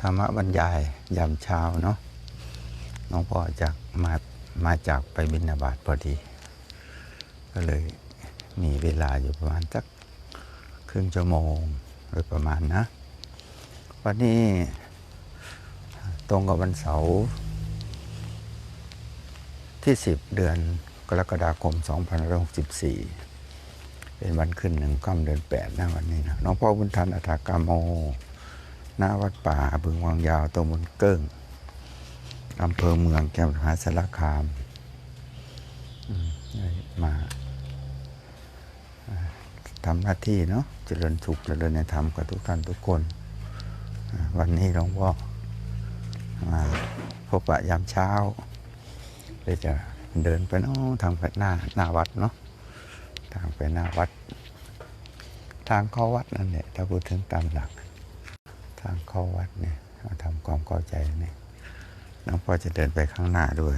ธรรมบรรยายยามเช้าเนาะน้องพ่อจากมามาจากไปบินาบาตพอดี ก็เลยมีเวลาอยู่ประมาณสักครึ่งชั่วโมงโดยประมาณนะ วันนี้ตรงกับวันเสาร์ที่ 10 เดือนกรกฎาคม 2564 เป็นวันขึ้นหนึ่งค่ำเดือนแปดนะวันนี้นะน้องพ่อบุญทันอัฐากาโมหน้าวัดป่าบึงวังยาวตำบลเกิ้งอำเภอเมืองแก้วมหาสารคามมาทำหน้าที่เนาะเจริญสุขเจริญในธรรมกับทุกท่านทุกคน วันนี้หลวงพ่อมาพบปะยามเช้าเลยจะเดินไปเนาะทางไปหน้าหน้าวัดเนาะ ทางไปหน้าวัด ทางเข้าวัดนั่นแหละถ้าพูดถึงตามหลัก ทางเข้าวัดเนี่ยเราทำความเข้าใจเนี่ยน้องพ่อจะเดินไปข้างหน้าด้วย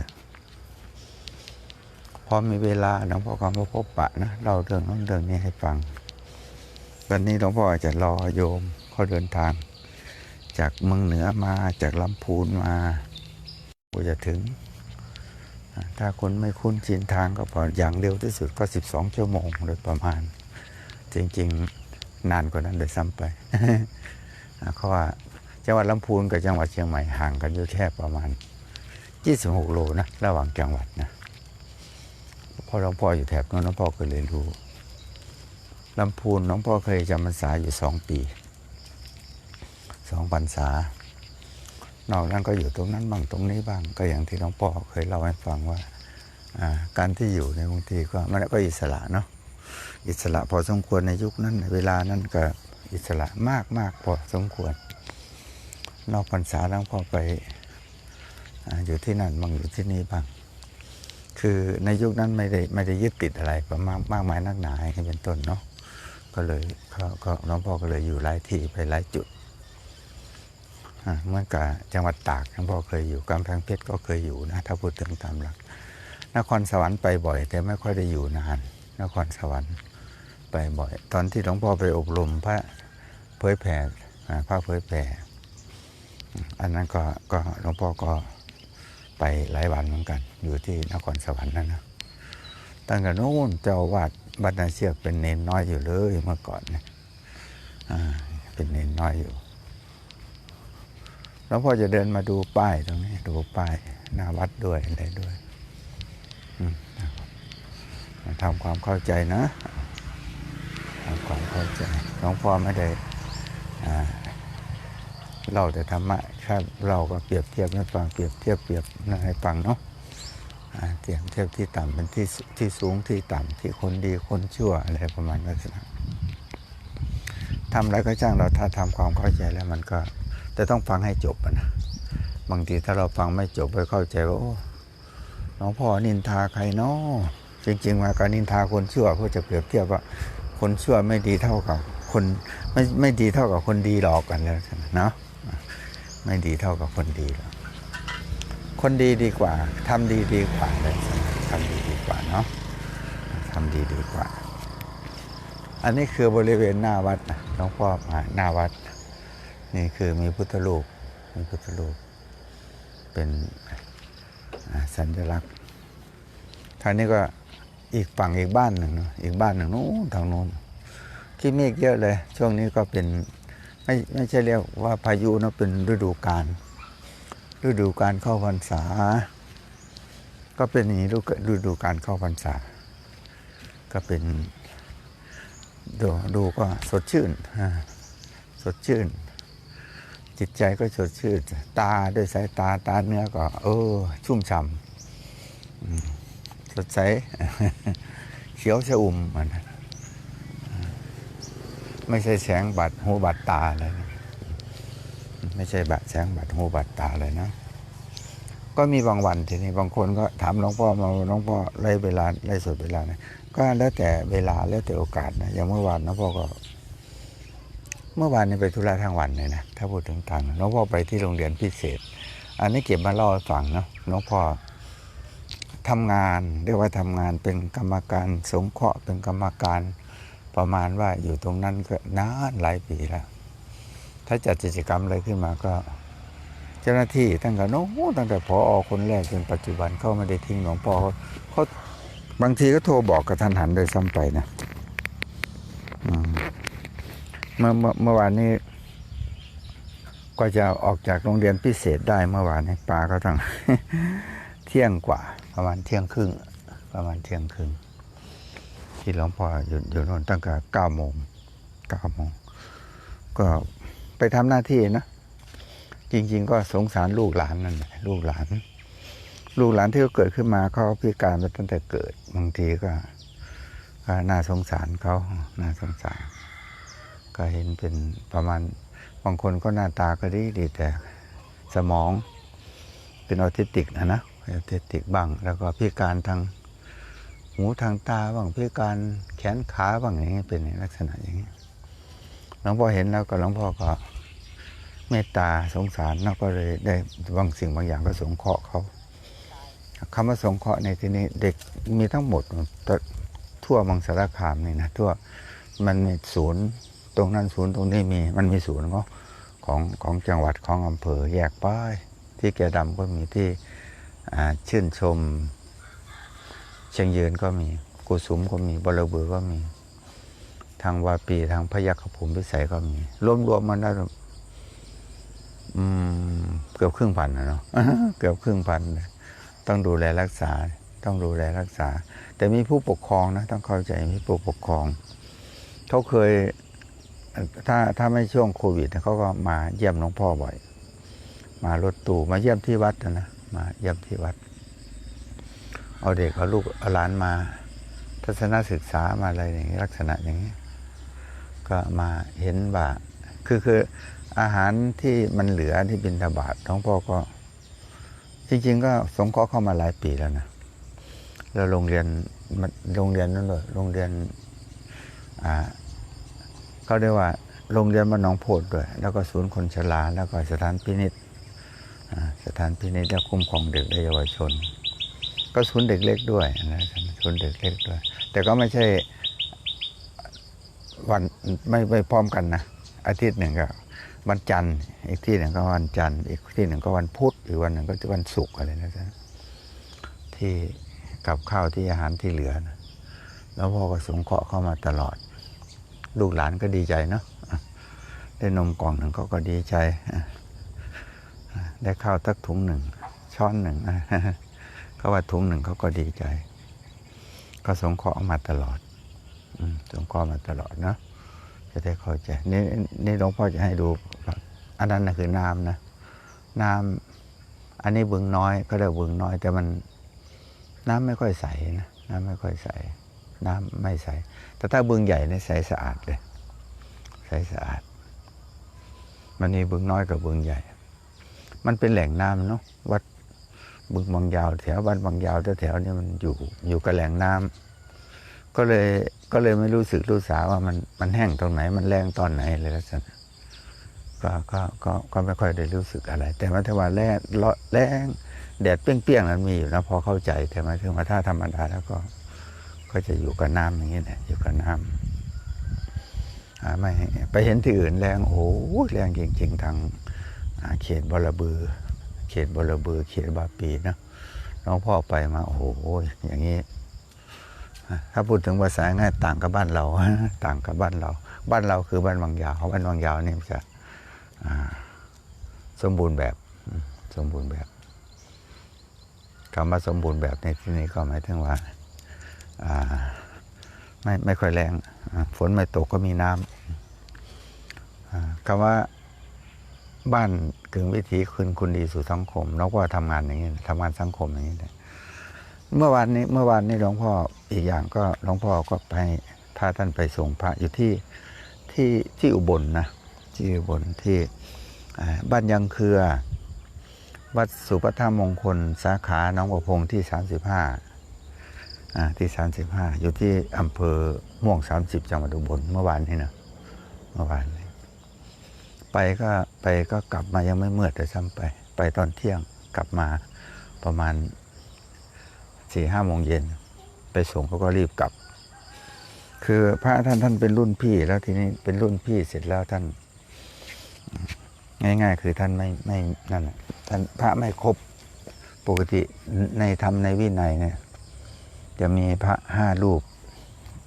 พอมีเวลาน้องพ่อก็มาพบปะนะเล่าเรื่องนั้นเรื่องนี้ให้ฟัง วันนี้หลวงพ่อจจะรอโยมเขาเดินทาง จากเมืองเหนือมาจากลำพูนมาก็จะถึง ถ้าคนไม่คุ้นชินทางก็พออย่างเร็วที่สุดก็ 12 ชั่วโมงโดยประมาณ จริงๆ นานกว่านั้นโดยซ้ำไปเพราะว่าจังหวัดลำพูนกับจังหวัดเชียงใหม่ห่างกันอยู่แค่ประมาณ 26 โลนะระหว่างจังหวัดนะพอหลวงพ่ออยู่แถบนั้นหลวงพ่อก็เลยรู้ลำพูนหลวงพ่อเคยจำพรรษาอยู่สองปีสองพรรษา นอกนั้นก็อยู่ตรงนั้นบ้างตรงนี้บ้างก็อย่างที่หลวงพ่อเคยเล่าให้ฟังว่าการที่อยู่ในบางทีก็มันก็อิสระเนาะอิสระพอสมควรในยุคนั้นเวลานั้นก็อิสระมากมากพอสมควร นอกพรรษาหลวงพ่อไปออยู่ที่นั่นบ้างอยู่ที่นี่บ้างคือในยุคนั้นไม่ได้ไม่ได้ยึดติดอะไรประมากมากมายนักหนาให้เป็นต้นเนาะก็เลยก็ก็หลวงพ่อก็เลยอยู่หลายที่ไปหลายจุด เมื่อกับจังหวัดตากหลวงพ่อเคยอยู่กำแพงเพชรก็เคยอยู่นะถ้าพูดถึงตามหลัก นครสวรรค์ไปบ่อย แต่ไม่ค่อยได้อยู่นาน นครสวรรค์ไปบ่อย ตอนที่หลวงพ่อไปอบรมพระเผยแผ่พระเผยแผ่อันนั้นก็ก็หลวงพ่อก็ไปหลายวันเหมือนกัน อยู่ที่นครสวรรค์นั่นนะตั้งแต่โน้นเจ้าวาดบัดนาเชือกเป็นเนนน้อยอยู่เลยเมื่อก่อนเนี่ยเป็นเนนน้อยอยู่ หลวงพ่อจะเดินมาดูป้ายตรงนี้ ดูป้ายหน้าวัดด้วยอะไรด้วยมนะครับทำความเข้าใจนะทำความเข้าใจหลวงพ่อไม่ได้เล่าแต่ธรรมะแค่เราก็เปรียบเทียบให้ฟังเปรียบเทียบเปรียบให้ฟังเนาะเทียบเทียบที่ต่ำเป็นที่ที่สูงที่ต่ำที่คนดีคนชั่วอะไรประมาณนั้นนะทำอะไรก็ช่างเราถ้าทำความเข้าใจแล้วมันก็ แต่ต้องฟังให้จบนะบางทีถ้าเราฟังไม่จบไปเข้าใจว่าโอ้หลวงพ่อนินทาใครเนาะจริง ๆ มาการนินทาคนชั่วเพื่อจะเปรียบเทียบว่า คนชั่วไม่ดีเท่ากับคนไม่ไม่ดีเท่ากับคนดีหรอกกันแล้วเนาะไม่ดีเท่ากับคนดีหรอกคนดีดีกว่าทำดีดีกว่าเลยทำดีดีกว่าเนาะทำดีดีกว่า อันนี้คือบริเวณหน้าวัดนะหลวงพ่อมาหน้าวัด นี่คือมีพุทธรูปมีพุทธรูป เป็นสัญลักษณ์ทางนี้ก็อีกฝั่งอีกบ้านหนึ่งอีกบ้านหนึ่งนู้นทางโน้นขี้เมฆเยอะเลย ช่วงนี้ก็เป็นไม่ไม่ใช่เรียกว่าพายุนะเป็นฤดูกาลฤดูการเข้าพรรษา ก็เป็นอย่างนี้ฤดูฤดูการเข้าพรรษา ก็เป็นดูดูก็สดชื่นสดชื่น จิตใจก็สดชื่นตาด้วยสายตาตาเนื้อก็ เออ ชุ่มฉ่ำสดใสเขียวชอุ่มมันไม่ใช่แสงบัดหูบัดตาเลยนะไม่ใช่บัดแสงบัดหูบัดตาเลยนะ ก็มีบางวันทีนี้บางคนก็ถามหลวงพ่อมาหลวงพ่อไล่เวลาไล่สดเวลานะก็แล้วแต่เวลาแล้วแต่โอกาสนะอย่างเมื่อวานหลวงพ่อก็ เมื่อวานนี้ไปธุระทั้งวันเลยนะถ้าพูดถึงทางหลวงพ่อไปที่โรงเรียนพิเศษ อันนี้เก็บมาเล่าฟังเนาะหลวงพ่อทำงานเรียกว่าทำงานเป็นกรรมการสงเคราะห์เป็นกรรมการประมาณว่าอยู่ตรงนั้นก็นานหลายปีแล้ว ถ้าจัดกิจกรรมอะไรขึ้นมาก็ เจ้าหน้าที่ตั้งแต่โน้นตั้งแต่พออคนแรกจนปัจจุบันเขาไม่ได้ทิ้งหลวงพ่อเขาบางทีก็โทรบอกกับทันหันโดยซ้ำไปนะอืม เมื่อเมื่อวานนี้กว่าจะออกจากโรงเรียนพิเศษได้เมื่อวานนี้ปาก็ต้องเที่ยงกว่า ประมาณเที่ยงครึ่ง ประมาณเที่ยงครึ่ง ที่หลวงพ่ออยู่อยู่น่นตั้งแต่เก้าโมงเก้าโมงก็ไปทำหน้าที่นะจริง ๆ ก็สงสารลูกหลานนั่นแหละลูกหลาน ลูกหลานที่เขาเกิดขึ้นมาเขาพิการมาตั้งแต่เกิดบางทีก็ก็น่าสงสารเขาน่าสงสาร ก็เห็นเป็นประมาณบางคนก็หน้าตาก็ดีดีแต่สมองเป็นออทิสติกนะนะออทิสติกบ้าง แล้วก็พิการทางหูทางตาบ้างพิการแขนขาบ้างอย่างนี้เป็นลักษณะอย่างนี้หลวงพ่อเห็นแล้วก็หลวงพ่อก็เมตตาสงสารแล้วก็เลยได้บางสิ่งบางอย่างก็สงเคราะห์เขาคำว่าสงเคราะห์ในที่นี้เด็กมีทั้งหมดทั่วมังสารคามนี่นะทั่วมันมีศูนย์ ตรงนั้นศูนย์ตรงนี้มีมันมีศูนย์ของของของจังหวัดของอำเภอแยกป้ายที่แกดำก็มีที่ชื่นชม เชียงยืนก็มีกุสุมก็มีบรบือก็มี ทางวาปีทางพยัคฆภูมิพิสัยก็มี รวมๆมันได้เกือบครึ่งพันนะเนาะเกือบครึ่งพันต้องดูแลรักษา ต้องดูแลรักษา แต่มีผู้ปกครองนะ ต้องเข้าใจมีผู้ปกครอง เขาเคย ถ้าถ้าไม่ช่วงโควิดเขาก็มาเยี่ยมหลวงพ่อบ่อย มารถตู้มาเยี่ยมที่วัดนะนะมาเยี่ยมที่วัด เอาเด็กเอาลูกเอาหลานมา ทัศนศึกษามาอะไรอย่างนี้ลักษณะอย่างนี้ ก็มาเห็นว่าคือคืออาหารที่มันเหลือที่บินทบาทหลวงพ่อก็ จริง ๆ ก็สงเคราะห์เข้ามาหลายปีแล้วนะแล้วโรงเรียนมันโรงเรียนนั่นเลยโรงเรียนอ่า เขาเรียกว่าโรงเรียนบ้านหนองโพดด้วย แล้วก็ศูนย์คนชราแล้วก็สถานพินิจอ่าสถานพินิจและคุ้มครองเด็กและเยาวชน ก็ศูนย์เด็กเล็กด้วยนะศูนย์เด็กเล็กด้วย แต่ก็ไม่ใช่วันไม่ไม่พร้อมกันนะอาทิตย์หนึ่งก็วันจันทร์อีกที่หนึ่งก็วันจันทร์อีกที่หนึ่งก็วันพุธหรือวันหนึ่งก็วันศุกร์อะไรนะจ๊ะที่กับข้าวที่อาหารที่เหลือนะแล้วพ่อก็สงเคราะห์เข้ามาตลอด ลูกหลานก็ดีใจเนาะได้นมกล่องหนึ่งเขาก็ดีใจ ได้ข้าวตักถุงหนึ่งช้อนหนึ่งอะก็ว่าถุงหนึ่งเขาก็ดีใจ ก็สงเคราะห์มาตลอดอสงเคราะห์มาตลอดเนาะจะได้เข้าใจนี่นี่หลวงพ่อจะให้ดู อันนั้นนะคือน้ำนะน้ำอันนี้บึงน้อยก็เรียกบึงน้อย แต่มันน้ำไม่ค่อยใสนะน้ำไม่ค่อยใส น้ำไม่ใส แต่ถ้าบึงใหญ่เนี่ยใสสะอาดเลย ใสสะอาด มันมีบึงน้อยกับบึงใหญ่ มันเป็นแหล่งน้ำเนาะ วัดบึงบางยาวแถวบ้านบางยาวแถวๆนี้มันอยู่อยู่กับแหล่งน้ำก็เลยก็เลยไม่รู้สึกรู้สาว่ามันมันแห้งตรงไหน มันแรงตอนไหนเลยลักษณะก็ก็ก็ก็ไม่ค่อยได้รู้สึกอะไร แต่มาถึงว่าแรงแรงแดดเปรี้ยงๆนั้นมีอยู่นะพอเข้าใจแต่มาถึงว่าถ้าธรรมดาแล้วก็ ก็จะอยู่กับน้ำอย่างนี้แหละอยู่กับน้ำอ่าไม่ไปเห็นที่อื่นแรงโอ้โหแรงจริงๆทางเขตบรบือ เขตบรบือ เขตบาปีนะน้องพ่อไปมาโอ้โหอย่างนี้ถ้าพูดถึงภาษาง่ายต่างกับบ้านเรา ต่างกับบ้านเรา บ้านเราคือบ้านบางยาวบ้านบางยาวนี่มันจะสมบูรณ์แบบสมบูรณ์แบบคำว่าสมบูรณ์แบบในที่นี้ก็หมายถึงว่า ไม่ไม่ค่อยแรง ฝนไม่ตกก็มีน้ำคำว่าบ้านกึ่งวิถีคืนคุณดีสู่สังคมแล้วก็ทำงานอย่างนี้ทำงานสังคมอย่างนี้เมื่อวานนี้เมื่อวานนี้หลวงพ่ออีกอย่างก็หลวงพ่อก็ไปพาท่านไปส่งพระอยู่ที่ที่ที่อุบลนะที่อุบลที่บ้านยังเครือ วัดสุปธรรมมงคลสาขาหน้องประพงที่สามสิบห้า ที่สามสิบห้าอยู่ที่อำเภอม่วงสามสิบจังหวัดอุบลเมื่อวานนี้นะเมื่อวานนี้ไปก็ไปก็กลับมายังไม่เมื่อแต่ซ้ำไป ไปตอนเที่ยงกลับมาประมาณสี่ห้าโมงเย็น ไปส่งเขาก็รีบกลับ คือพระท่านท่านเป็นรุ่นพี่ แล้วทีนี้เป็นรุ่นพี่เสร็จแล้วท่าน ง่าย ๆ คือท่านไม่ไม่นั่นนะท่านพระไม่ครบปกติในธรรมในวินัยเนี่ย จะมีพระห้ารูป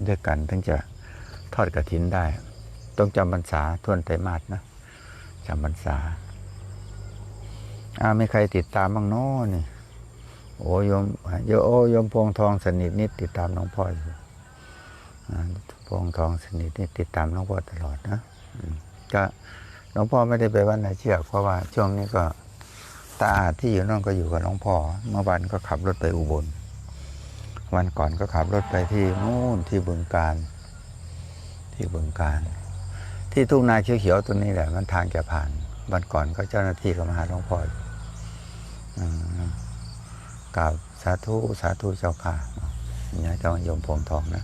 ด้วยกันถึงจะทอดกระถินได้ ต้องจำพรรษาทวนไตรมาสนะจำพรรษาอ้าไม่ใครติดตามบ้างน้อนี่โอ้โยมโยโอยมพวงทองสนิทนิดติดตามหลวงพ่ออยู่พวงทองสนิทนิดติดตามหลวงพ่อตลอดนะก็หลวงพ่อไม่ได้ไปวัดนาเชือกเพราะว่าช่วงนี้ก็ตาอาที่อยู่นั่นก็อยู่กับหลวงพ่อ เมื่อวันก็ขับรถไปอุบล วันก่อนก็ขับรถไปที่นู่นที่บึงการ ที่บึงการ ที่ทุ่งนาเขียวๆตัวนี้แหละ มันทางจะผ่าน วันก่อนก็เจ้าหน้าที่ก็มาหาหลวงพ่ออยู่อืมกราบสาธุสาธุเจ้าค่ะเนี่ยเจ้าโยมพวงทองนะ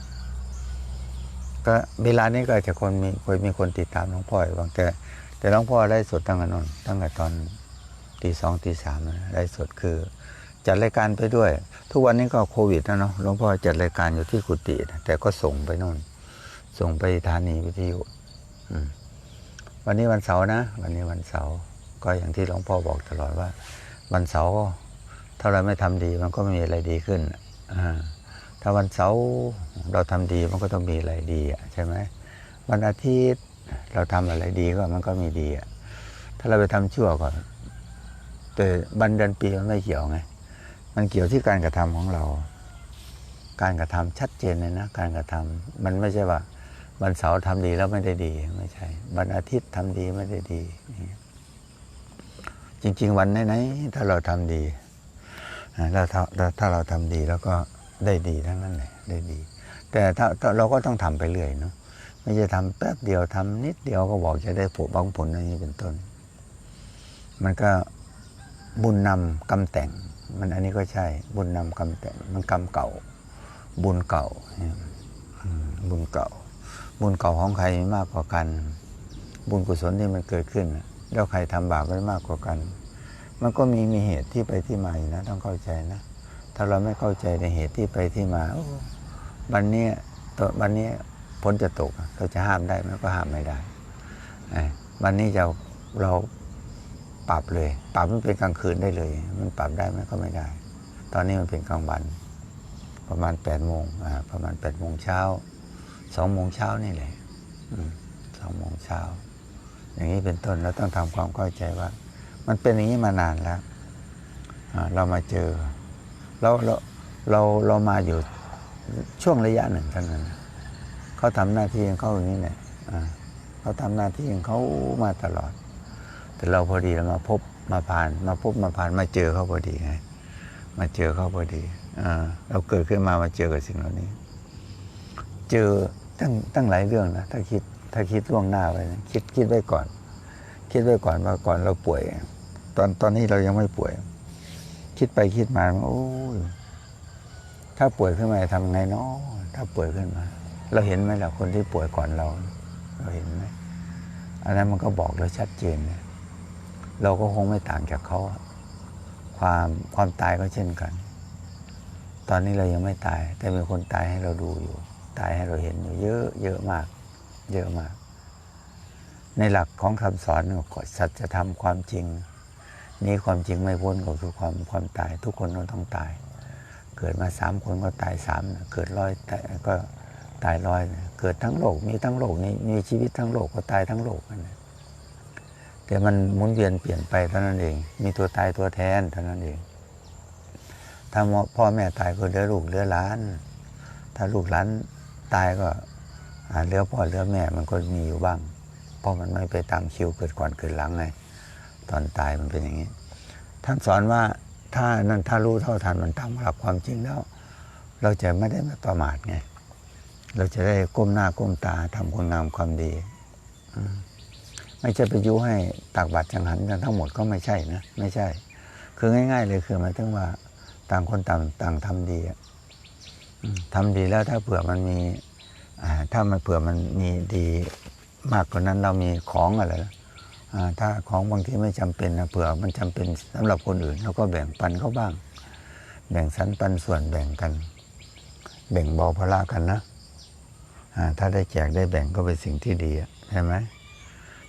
ก็เวลานี้ก็จะคนมีเคยมีคนติดตามหลวงพ่ออยู่บางแต่ แต่หลวงพ่อได้สดตั้งแต่นอนตั้งแต่ตอนตีสองตีสามนะได้สดคือ จัดรายการไปด้วย ทุกวันนี้ก็โควิดนะเนาะหลวงพ่อจัดรายการอยู่ที่กุฏินะแต่ก็ส่งไปโน่น ส่งไปธานีวิทยุวันนี้วันเสาร์นะ วันนี้วันเสาร์ก็อย่างที่หลวงพ่อบอกตลอดว่า วันเสาร์ถ้าเราไม่ทำดีมันก็ไม่มีอะไรดีขึ้นอ่าถ้าวันเสาร์เราทำดีมันก็ต้องมีอะไรดีอะใช่ไหมวันอาทิตย์เราทำอะไรดีก็มันก็มีดีอะถ้าเราไปทำชั่วก็แต่บันเดือนปีมันไม่เกี่ยวไง มันเกี่ยวที่การกระทำของเรา การกระทำชัดเจนเลยนะ การกระทำมันไม่ใช่ว่าวันเสาร์ทำดีแล้วไม่ได้ดีไม่ใช่วันอาทิตย์ทำดีไม่ได้ดี จริง ๆ วันไหนๆถ้าเราทำดีอ่าถ้าถ้าถ้าเราทำดีแล้วก็ได้ดีทั้งนั้นแหละได้ดี แต่ถ้าเราก็ต้องทำไปเรื่อยเนาะไม่ใช่ทำแป๊บเดียวทำนิดเดียวก็บอกจะได้ผลบางผลอย่างนี้เป็นต้น มันก็บุญนำกรรมแต่ง มันอันนี้ก็ใช่ บุญนำกรรมแต่มันกรรมเก่า บุญเก่าบุญเก่า บุญเก่าของใครมากกว่ากัน บุญกุศลที่มันเกิดขึ้น แล้วใครทำบาปไว้มากกว่ากัน มันก็มีมีเหตุที่ไปที่มาอยู่นะ ต้องเข้าใจนะ ถ้าเราไม่เข้าใจในเหตุที่ไปที่มาโอ้วันนี้ตัววันนี้ฝนจะตก เราจะห้ามได้ไหมก็ห้ามไม่ได้ไอ้วันนี้จะเรา ปรับเลย ปรับมันเป็นกลางคืนได้เลย มันปรับได้ไหมก็ไม่ได้ ตอนนี้มันเป็นกลางวัน ประมาณแปดโมงอ่าประมาณแปดโมงเช้าสองโมงเช้านี่แหละสองโมงเช้าอย่างนี้เป็นต้นเราต้องทำความเข้าใจว่า มันเป็นอย่างนี้มานานแล้วเรามาเจอเราเราเราเรามาอยู่ช่วงระยะหนึ่งเท่านั้นเขาทำหน้าที่ของเขาอย่างนี้แหละอ่าเขาทำหน้าที่ของเขามาตลอด แต่เราพอดีเรามาพบมาผ่าน มาพบมาผ่านมาเจอเขาพอดีไง มาเจอเขาพอดีเราเกิดขึ้นมามาเจอกับสิ่งเหล่านี้ เจอตั้งตั้งหลายเรื่องนะถ้าคิดถ้าคิดล่วงหน้าไว้นะคิดคิดไว้ก่อน คิดไว้ก่อนว่าก่อนเราป่วย ตอนตอนนี้เรายังไม่ป่วย คิดไปคิดมาโอ้ยถ้าป่วยขึ้นมาทำไงเนาะถ้าป่วยขึ้นมา เราเห็นไหมล่ะคนที่ป่วยก่อนเรา เราเห็นไหมอันนั้นมันก็บอกเราชัดเจนเนี่ย เราก็คงไม่ต่างจากเขาความความตายก็เช่นกัน ตอนนี้เรายังไม่ตาย แต่มีคนตายให้เราดูอยู่ ตายให้เราเห็นอยู่ เยอะเยอะมาก เยอะมาก ในหลักของคำสอนก็สัจธรรมความจริง นี่ความจริงไม่พ้นก็คือความความตาย ทุกคนก็ต้องตาย เกิดมาสามคนก็ตายสามเกิดร้อยตก็ตายร้อยเกิดทั้งโลกมีทั้งโลกนี้มีชีวิตทั้งโลกก็ตายทั้งโลกนั่นนะ แต่มันหมุนเวียนเปลี่ยนไปเท่านั้นเอง มีตัวตายตัวแทนเท่านั้นเอง ถ้าพ่อแม่ตายก็เหลือลูกเหลือหลาน ถ้าลูกหลานตายก็เหลือพ่อเหลือแม่มันก็มีอยู่บ้าง เพราะมันไม่ไปตามคิวเกิดก่อนเกิดหลังไง ตอนตายมันเป็นอย่างนี้ ท่านสอนว่าถ้านั่นถ้ารู้เท่าทันมันตามหลักความจริงแล้ว เราจะไม่ได้มาประมาทไง เราจะได้ก้มหน้าก้มตาทำคุณงามความดี อืม ไม่ใช่ไปยุให้ตักบาตรจังหันกันทั้งหมดก็ไม่ใช่นะ ไม่ใช่ คือง่าย ๆ เลยคือหมายถึงว่าต่างคนต่างต่างทำดีอะอืมทำดีแล้วถ้าเผื่อมันมีถ้ามันเผื่อมันมีดีมากกว่านั้นเรามีของอะไรถ้าของบางที่ไม่จำเป็นนะเผื่อมันจำเป็นสำหรับคนอื่นเราก็แบ่งปันเขาบ้าง แบ่งสรรปันส่วนแบ่งกัน แบ่งเบาภาระกันนะถ้าได้แจกได้แบ่งก็เป็นสิ่งที่ดีใช่ไหม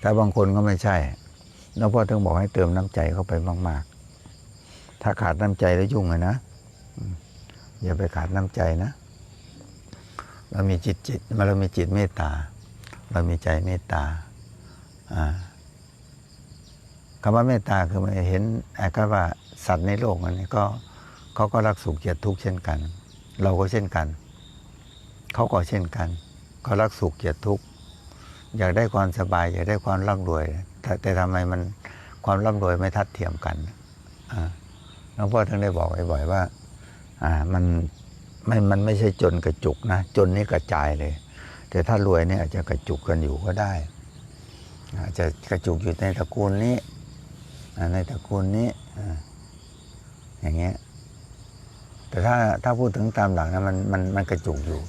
ถ้าบางคนก็ไม่ใช่หลวงพ่อถึงบอกให้เติมน้ำใจเข้าไปมาก ๆ ถ้าขาดน้ำใจแล้วยุ่งเลยนะ อย่าไปขาดน้ำใจนะ เรามีจิตจิตเรามีจิตเมตตา เรามีใจเมตตาอ่าคำว่าเมตตาคือมันเห็นไอ้ก็ว่าสัตว์ในโลกอันนี้ก็เขาก็รักสุขเกลียดทุกข์เช่นกัน เราก็เช่นกัน เขาก็เช่นกัน เขารักสุขเกลียดทุกข์ อยากได้ความสบาย อยากได้ความร่ำรวย แต่แต่ทำไมมันความร่ำรวยไม่ทัดเทียมกันหลวงพ่อถึงได้บอกบ่อยๆว่า อ่ามันไม่มันไม่ใช่จนกระจุกนะ จนนี่กระจายเลย แต่ถ้ารวยเนี่ยอาจจะกระจุกกันอยู่ก็ได้อาจจะกระจุกอยู่ในตระกูลนี้ในตระกูลนี้อ่าอย่างเงี้ยแต่ถ้าถ้าพูดถึงตามหลักนะมันมันมันกระจุกอยู่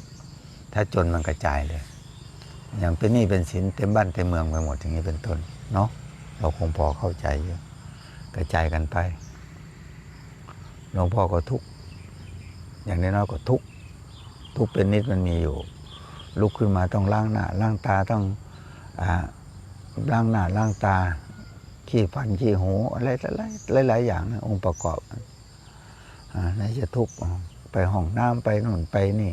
ถ้าจนมันกระจายเลย อย่างเป็นหนี้เป็นสินเต็มบ้านเต็มเมืองไปหมดอย่างนี้เป็นต้นเนาะเราคงพอเข้าใจอยู่กระจายกันไปหลวงพ่อก็ทุกอย่างน้อยๆก็ทุกทุกเป็นนิดมันมีอยู่ ลุกขึ้นมาต้องล้างหน้าล้างตาต้องอล้างหน้าล้างตา ขี้ฟันขี้หูอะไรหลายหลายๆอย่างนะองค์ประกอบอ่าไหนจะทุกไปห้องน้ำไปนู่นไปนี่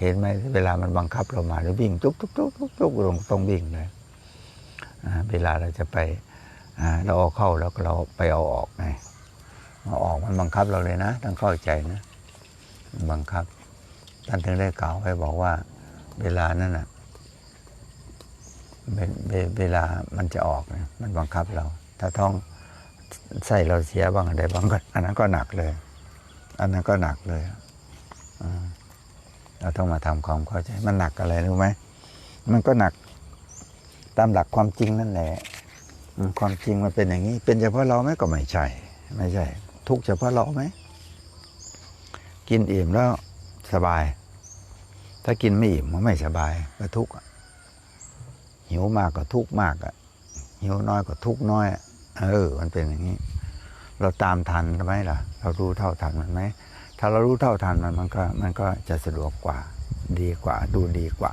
เห็นไหมเวลามันบังคับเรามาเราวิ่งจุกจุกจุกจุกจุกลงต้องวิ่งเลยเวลาเราจะไปเราเอาเข้าแล้วก็เราไปเอาออกไงเอาออกมันบังคับเราเลยนะต้องเข้าใจนะบังคับท่านถึงได้กล่าวไว้บอกว่า เวลานั้นน่ะเวเวเวลามันจะออกมันบังคับเรา ถ้าท้องไส้เราเสียบ้างอะไรบ้างก็อันนั้นก็หนักเลย อันนั้นก็หนักเลยอ่า เราต้องมาทำความเข้าใจมันหนักอะไรรู้ไหมมันก็หนักตามหลักความจริงนั่นแหละความจริงมันเป็นอย่างนี้ เป็นเฉพาะเราไหมก็ไม่ใช่ ไม่ใช่ ทุกเฉพาะเราไหมกินอิ่มแล้วสบาย ถ้ากินไม่อิ่มมันไม่สบายก็ทุกข์หิวมากก็ทุกข์มากอะหิวน้อยก็ทุกข์น้อยเออ มันเป็นอย่างนี้ เราตามทันไหมล่ะ เรารู้เท่าทันมันไหม ถ้าเรารู้เท่าทันมันมันก็มันก็จะสะดวกกว่าดีกว่า ดูดีกว่า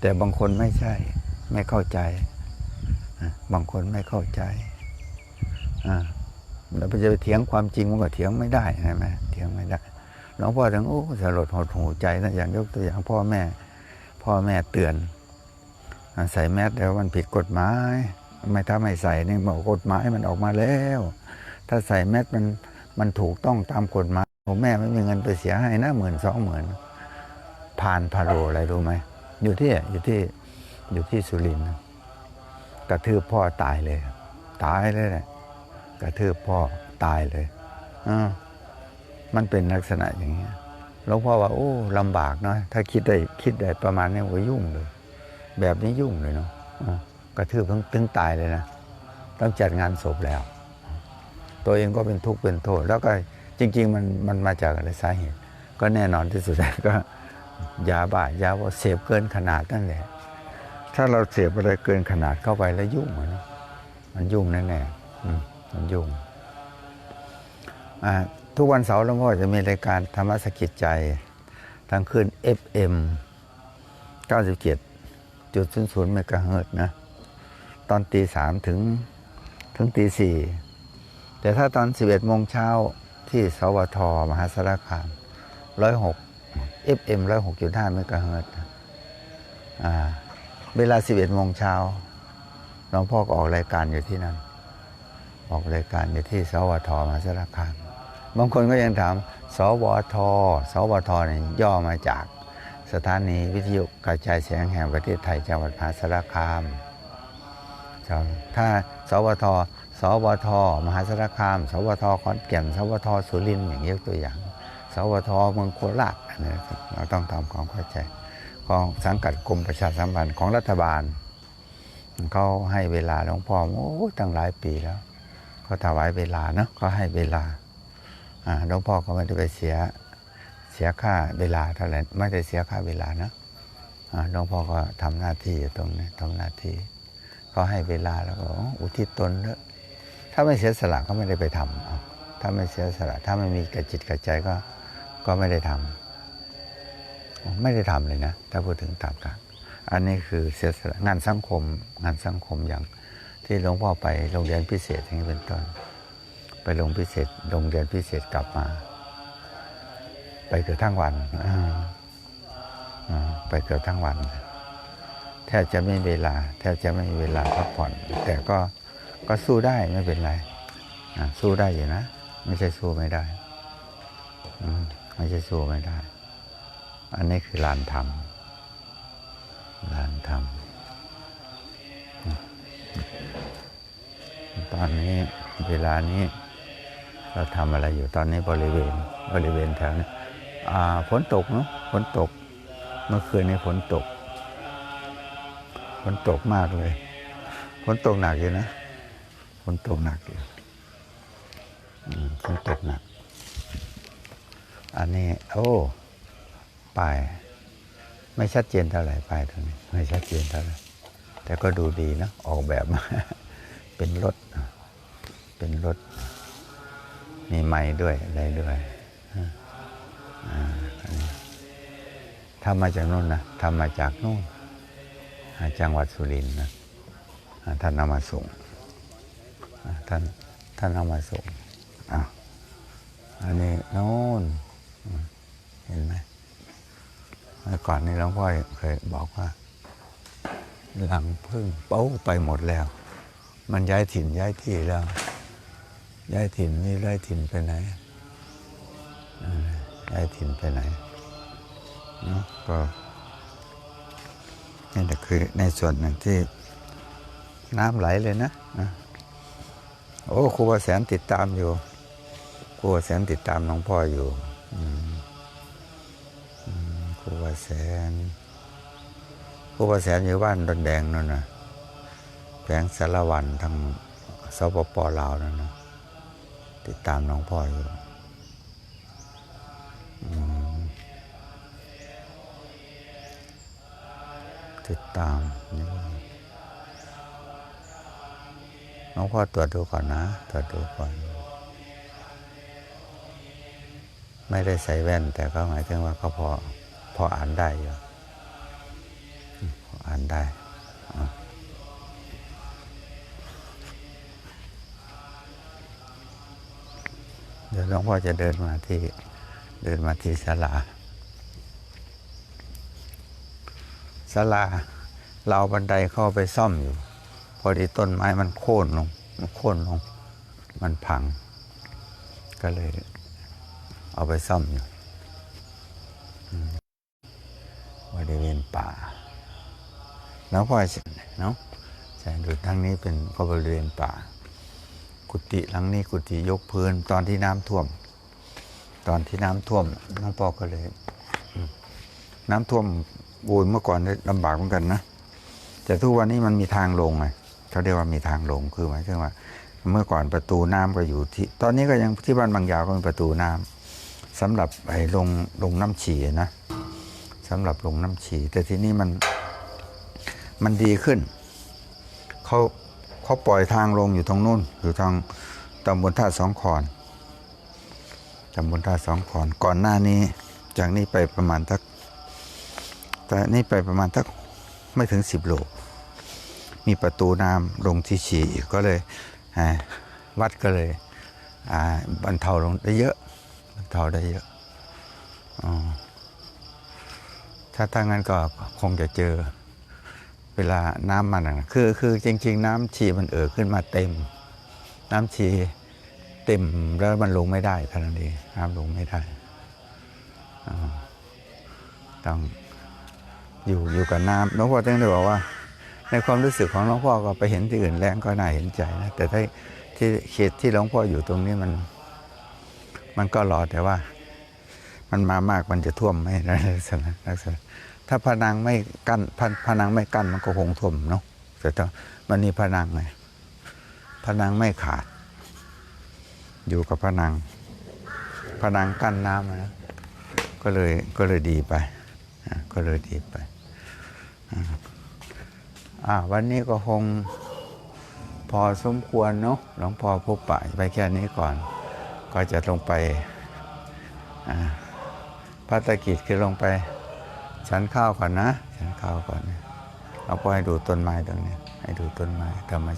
แต่บางคนไม่ใช่ ไม่เข้าใจ บางคนไม่เข้าใจอ่าเราจะไปเถียงความจริงมันก็เถียงไม่ได้ใช่ไหมเถียงไม่ได้หลวงพ่อถึงโอ้สลดหดหูใจนะอย่างยกตัวอย่างพ่อแม่ พ่อแม่เตือนใส่แมสแล้วมันผิดกฎหมาย ไม่ถ้าไม่ใส่นี่บอกกฎหมายมันออกมาแล้ว ถ้าใส่แมสมัน มันถูกต้องตามกฎหมายผมแม่ไม่มีเงินไปเสียให้นะหมื่นสองหมื่นผ่านพาโรอะไรรู้ไหมอยู่ที่อยู่ที่อยู่ที่สุรินทร์กระทืบพ่อตายเลย ตายเลยแหละกระทืบพ่อตายเลยอ่ามันเป็นลักษณะอย่างนี้ยหลวงพ่อว่าโอ้ลำบากเนาะถ้าคิดได้คิดได้ประมาณนี้ก็ยุ่งเลย แบบนี้ยุ่งเลยเนาะกระทืบถึงถึงตายเลยนะ ต้องจัดงานศพแล้ว ตัวเองก็เป็นทุกข์เป็นโทษ แล้วก็จริง ๆ มันมันมาจากอะไรสาเหตุ ก็แน่นอนที่สุดก็ยาบ้ายาว่าเสพเกินขนาดนั่นแหละ ถ้าเราเสพอะไรเกินขนาดเข้าไปแล้วยุ่งอะเนมันยุ่งแน่ๆอืมมันยุ่งทุกวันเสาร์หลวงพ่อจะมีรายการธรรมสกิจใจทางขึ้น FM 97.00เมกะเฮิรตนะ ตอนตีสามถึงถึงตีสี่ แต่ถ้าตอน 11โมงเช้าที่สวท มหาสารคาม 106 FM 106.5เมกะเฮิรตซ์เวลา 11โมงเช้าหลวงพ่อก็ออกรายการอยู่ที่นั่น ออกรายการอยู่ที่สวท มหาสารคาม บางคนก็ยังถาม สวท สวทนี่ย่อมาจากสถานีวิทยุกระจายเสียงแห่งประเทศไทยจังหวัดมหาสารคามถ้าสวท วท มหาสารคาม สวทขอนแก่น สวทสุรินทร์อย่างยกตัวอย่าง สวทเมืองโคราชนนี้เราต้องทำความเข้าใจของสังกัดกรมประชาสัมพันธ์ของรัฐบาลเขาให้เวลาหลวงพ่อโอ้ตั้งหลายปีแล้วเขาถวายเวลาเนาะเขาให้เวลาหลวงพ่อก็ไม่ได้ไปเสียเสียค่าเวลาเท่าไหร่ไม่ได้เสียค่าเวลานะหลวงพ่อก็ทำหน้าที่ตรงนี้ทำหน้าที่เขาให้เวลาแล้วก็อุทิศตนเนอะ ถ้าไม่เสียสละก็ไม่ได้ไปทำถ้าไม่เสียสละ ถ้าไม่มีกระจิตกระใจก็ก็ไม่ได้ทำไม่ได้ทำเลยนะ ถ้าพูดถึงตามการอันนี้คือเสียสละงานสังคมงานสังคมอย่างที่หลวงพ่อไปโรงเรียนพิเศษอย่างนี้เป็นต้น ไปโรงพิเศษโรงเรียนพิเศษกลับมา ไปเกือบทั้งวันไปเกือบทั้งวันแทบจะไม่เวลา แทบจะไม่มีเวลาพักผ่อน แต่ก็ ก็สู้ได้ไม่เป็นไรสู้ได้อยู่นะ ไม่ใช่สู้ไม่ได้ไม่ใช่สู้ไม่ได้ อันนี้คือลานธรรมลานธรรมตอนนี้เวลานี้เราทำอะไรอยู่ตอนนี้บริเวณบริเวณแถวนี้ฝนตกเนาะฝนตก เมื่อคืนนี้ฝนตกฝนตกมากเลยฝนตกหนักอยู่นะ ฝนตกหนักอยู่ฝนตกหนัก อันนี้ โอ้ป้ายไม่ชัดเจนเท่าไหร่ป้ายตรงนี้ ไม่ชัดเจนเท่าไหร่แต่ก็ดูดีนะ ออกแบบมาเป็นรถ เป็นรถ มีไม้ด้วยอะไรด้วยอ่าอันนี้ทำมาจากนู่นนะทำมาจากนู่นจังหวัดสุรินทร์นะท่านเอามาส่ง ท่านท่านเอามาส่งอะอันนี้โน่นเห็นไหมเมื่อก่อนนี้หลวงพ่อเคยบอกว่า หลังพึ่งเป้าไปหมดแล้ว มันย้ายถิ่นย้ายที่แล้ว ย้ายถิ่นนี่ย้ายถิ่นไปไหนย้ายถิ่นไปไหนเนาะก็นี่แหละคือในส่วนหนึ่งที่น้ำไหลเลยนะนะ โอ้ครูบาแสนติดตามอยู่ครูบาแสนติดตามหลวงพ่ออยู่ครูบาแสนครูบาแสนอยู่บ้านดอนแดงนั่นนะแผงสารวันทางสปปลาวนั่นนะติดตามน้องพ่ออยู่ติดตามนี่ น้องพ่อตรวจดูก่อนนะ ตรวจดูก่อน ไม่ได้ใส่แว่น แต่ก็หมายถึงว่าก็พอพออ่านได้อยู่อพออ่านได้เดี๋ยวหลวงพ่อจะเดินมาที่เดินมาที่ศาลาศาลาเราบันไดเข้าไปซ่อมอยู่ อดีต้นไม้มันโค่นลง มันโค่นลง มันพัง ก็เลย เอาไปซ่อมอยู่บริเวณป่า แล้วพอเนาะใช่ดูทางนี้เป็นก็บริเวณป่า กุฏิหลังนี้กุฏิยกพื้นตอนที่น้ำท่วม ตอนที่น้ำท่วมน้องปอก็เลย น้ำท่วมโวยเมื่อก่อนได้ลำบากเหมือนกันนะแต่ทุกวันนี้มันมีทางลงไง เขาเรียกว่ามีทางลงคือหมายถึงว่า เมื่อก่อนประตูน้ำก็อยู่ที่ ตอนนี้ก็ยังที่บ้านบางยาวก็มีประตูน้ำสำหรับไอ้ลงลงน้ำฉี่นะสำหรับลงน้ำฉี่แต่ทีนี้มันมันดีขึ้นเขาเขาปล่อยทางลงอยู่ตรงนู้นอยู่ทางตำบลท่าสองคอนตำบลท่าสองคอนก่อนหน้านี้ จากนี้ไปประมาณทักแต่นี่ไปประมาณทักไม่ถึงสิบโล มีประตูน้ำลงที่ฉี่อีกก็เลยวัดก็เลยบรรเทาลงได้เยอะบรรเทาได้เยอะอถ้าถ้างั้นก็คงจะเจอเวลาน้ำมันนะคือคือจริง ๆ น้ำชีมันเอ่อขึ้นมาเต็ม น้ำชีเต็มแล้วมันลงไม่ได้ท่านั้นเองน้ำลงไม่ได้ต้องอยู่อยู่กับน้ำหลวงพ่อจึงได้บอกว่า ในความรู้สึกของหลวงพ่อก็ไปเห็นที่อื่นแรงก็น่าเห็นใจนะแต่ถ้าที่เขตที่หลวงพ่ออยู่ตรงนี้มัน มันก็รอแต่ว่า มันมามากมันจะท่วมไหมนะลักษณะลักษณะถ้าพนังไม่กั้นพนพนังไม่กั้นมันก็คงท่วมเนาะแต่ถ้ามันนี่พนังไงพนังไม่ขาด อยู่กับพนังพนังกั้นน้ำนะก็เลยก็เลยดีไปก็เลยดีไป อ่าวันนี้ก็คงพอสมควรเนาะหลวงพ่อพบปะไปแค่นี้ก่อน ก็จะลงไปภารกิจคือลงไปฉันข้าวก่อนนะฉันข้าวก่อนเอาไปให้ดูต้นไม้ตรงนี้ ให้ดูต้นไม้ธรรม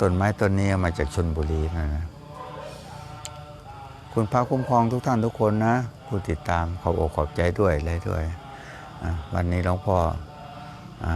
ต้นไม้ต้นนี้มาจากชนบุรีนะนะคุณพระคุ้มครองทุกท่านทุกคนนะผู้ติดตามขอบอกขอบใจด้วยเลยด้วยวันนี้หลวงพ่ออ่า